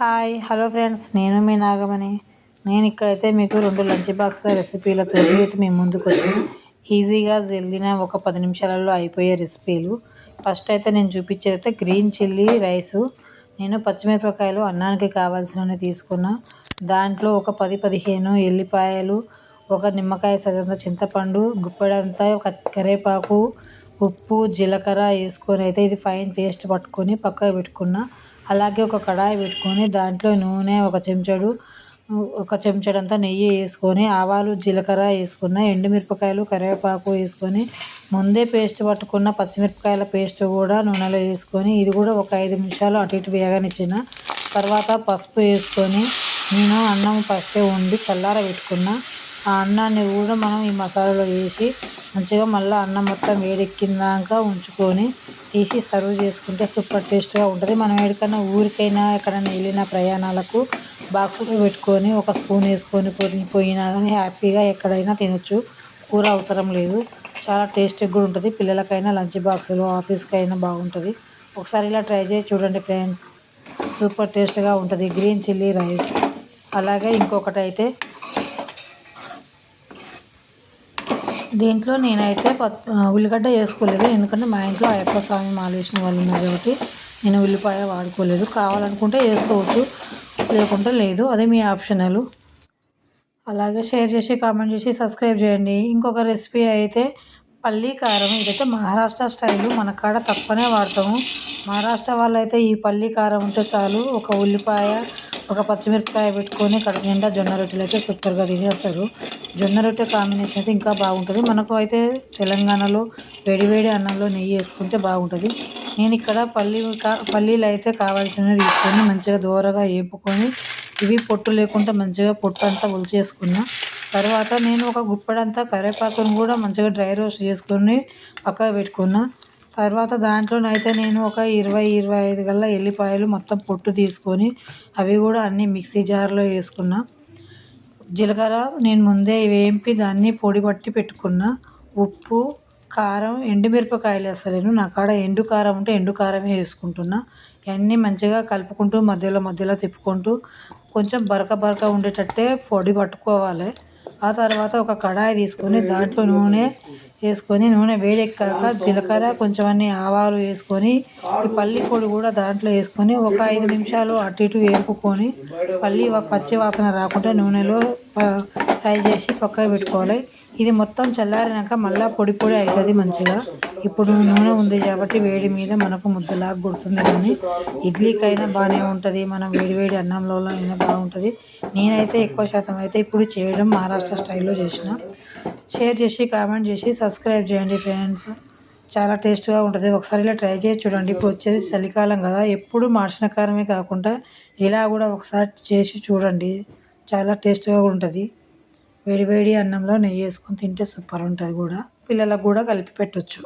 Hi. Hello friends నేను మీ నాగమణి. నేను ఇక్కడైతే మీకు రెండు లంచ్ బాక్స్ల రెసిపీలతో అయితే మేము ముందుకు వచ్చాను ఈజీగా జల్దిన ఒక పది నిమిషాలలో అయిపోయే రెసిపీలు. ఫస్ట్ అయితే నేను చూపించేది అయితే గ్రీన్ చిల్లీ రైసు. నేను పచ్చిమిరపకాయలు అన్నానికి కావాల్సినవి తీసుకున్న. దాంట్లో ఒక పది పదిహేను ఎల్లిపాయలు ఒక నిమ్మకాయ సజంత చింతపండు గుప్పెడంతా కరివేపాకు ఉప్పు జీలకర్ర వేసుకొని అయితే ఇది ఫైన్ పేస్ట్ పట్టుకొని పక్కకు పెట్టుకున్న. అలాగే ఒక కడాయి పెట్టుకొని దాంట్లో నూనె ఒక చెంచాడు ఒక చెంచాడంతా నెయ్యి వేసుకొని ఆవాలు జీలకర్ర వేసుకున్న ఎండుమిరపకాయలు కరివేపాకు వేసుకొని ముందే పేస్ట్ పట్టుకున్న పచ్చిమిరపకాయల పేస్ట్ కూడా నూనెలో వేసుకొని ఇది కూడా ఒక ఐదు నిమిషాలు అటు ఇటు వేగనిచ్చిన. తర్వాత పసుపు వేసుకొని నేను అన్నం ఫస్టే వండి చల్లార పెట్టుకున్న ఆ అన్నాన్ని కూడా మనం ఈ మసాలాలో వేసి మంచిగా మళ్ళీ అన్నం మొత్తం వేడెక్కిందాక ఉంచుకొని తీసి సర్వ్ చేసుకుంటే సూపర్ టేస్ట్గా ఉంటుంది. మనం ఎక్కడికైనా ఊరికైనా ఎక్కడైనా వెళ్ళిన ప్రయాణాలకు బాక్సులు పెట్టుకొని ఒక స్పూన్ వేసుకొని పోయినా కానీ హ్యాపీగా ఎక్కడైనా తినొచ్చు. కూర అవసరం లేదు. చాలా టేస్టీగా కూడా ఉంటుంది. పిల్లలకైనా లంచ్ బాక్సులు ఆఫీస్కి అయినా బాగుంటుంది. ఒకసారి ఇలా ట్రై చేసి చూడండి ఫ్రెండ్స్. సూపర్ టేస్ట్గా ఉంటుంది. Green chilli rice. అలాగే ఇంకొకటి అయితే దీంట్లో నేనైతే ఉల్లిగడ్డ వేసుకోలేదు. ఎందుకంటే మా ఇంట్లో అయ్యప్ప స్వామి మాలేసిన వాళ్ళు ఉన్నారు కాబట్టి నేను ఉల్లిపాయ వాడుకోలేదు. కావాలనుకుంటే వేసుకోవచ్చు లేకుంటే లేదు. అదే మీ ఆప్షనల్. అలాగే షేర్ చేసి కామెంట్ చేసి సబ్స్క్రైబ్ చేయండి. ఇంకొక రెసిపీ అయితే పల్లీ కారం. ఇదైతే మహారాష్ట్ర స్టైలు. మన కాడ తప్పనే వాడతాము. మహారాష్ట్ర వాళ్ళు అయితే ఈ పల్లీ కారం ఉంటే చాలు. ఒక ఉల్లిపాయ ఒక పచ్చిమిరపకాయ పెట్టుకొని కడుపు నిండా జొన్న రొట్టెలు అయితే సూపర్గా తినేస్తారు. జొన్న రొట్టె కాంబినేషన్ అయితే ఇంకా బాగుంటుంది. మనకు అయితే తెలంగాణలో వేడివేడి అన్నంలో నెయ్యి వేసుకుంటే బాగుంటుంది. నేను ఇక్కడ పల్లీ పల్లీలు అయితే కావాల్సినవి తీసుకొని మంచిగా దూరగా వేపుకొని ఇవి పొట్టు లేకుండా మంచిగా పొట్టు అంతా ఒలిచేసుకున్నా. తర్వాత నేను ఒక గుప్పెడంతా కరివేపాకును కూడా మంచిగా డ్రై రోస్ట్ చేసుకొని పక్కకు పెట్టుకున్నా. తర్వాత దాంట్లోనైతే నేను ఒక ఇరవై ఇరవై ఐదు గల్లా ఎల్లిపాయలు మొత్తం పొట్టు తీసుకొని అవి కూడా అన్నీ మిక్సీ జార్లో వేసుకున్నా. జీలకర్ర నేను ముందే వేంపి దాన్ని పొడి పట్టి పెట్టుకున్న. ఉప్పు కారం ఎండుమిరపకాయలు వేస్తలేను నా కాడ ఎండు కారం ఉంటే ఎండు కారమే వేసుకుంటున్నా. ఇవన్నీ మంచిగా కలుపుకుంటూ మధ్యలో మధ్యలో తిప్పుకుంటూ కొంచెం బరక బరక ఉండేటట్టే పొడి పట్టుకోవాలి. ఆ తర్వాత ఒక కడాయి తీసుకొని దాంట్లో నూనె వేసుకొని నూనె వేడెక్కాక జీలకర్ర కొంచెం అన్ని ఆవాలు వేసుకొని పల్లి పొడి కూడా దాంట్లో వేసుకొని ఒక ఐదు నిమిషాలు అటు ఇటు వేపుకొని పల్లి పచ్చి వాసన రాకుండా నూనెలో ఫ్రై చేసి పక్కకు పెట్టుకోవాలి. ఇది మొత్తం చల్లారినాక మళ్ళీ పొడి పొడి అవుతుంది మంచిగా. ఇప్పుడు నూనె ఉంది కాబట్టి వేడి మీద మనకు ముద్దలాగా గుర్తుంది కానీ ఇడ్లీకైనా బాగానే ఉంటుంది. మనం వేడి వేడి అన్నంలో అయినా బాగుంటుంది. నేనైతే ఎక్కువ శాతం అయితే ఇప్పుడు చేయడం మహారాష్ట్ర స్టైల్లో చేసిన. షేర్ చేసి కామెంట్ చేసి సబ్స్క్రైబ్ చేయండి ఫ్రెండ్స్. చాలా టేస్ట్గా ఉంటుంది. ఒకసారి ఇలా ట్రై చేసి చూడండి. ఇప్పుడు వచ్చేది చలికాలం కదా. ఎప్పుడు మార్చిన కారమే కాకుండా ఇలా కూడా ఒకసారి చేసి చూడండి. చాలా టేస్ట్గా ఉంటుంది. వేడి వేడి అన్నంలో నెయ్యి వేసుకొని తింటే సూపర్ ఉంటుంది కూడా. పిల్లలకు కూడా కలిపి పెట్టవచ్చు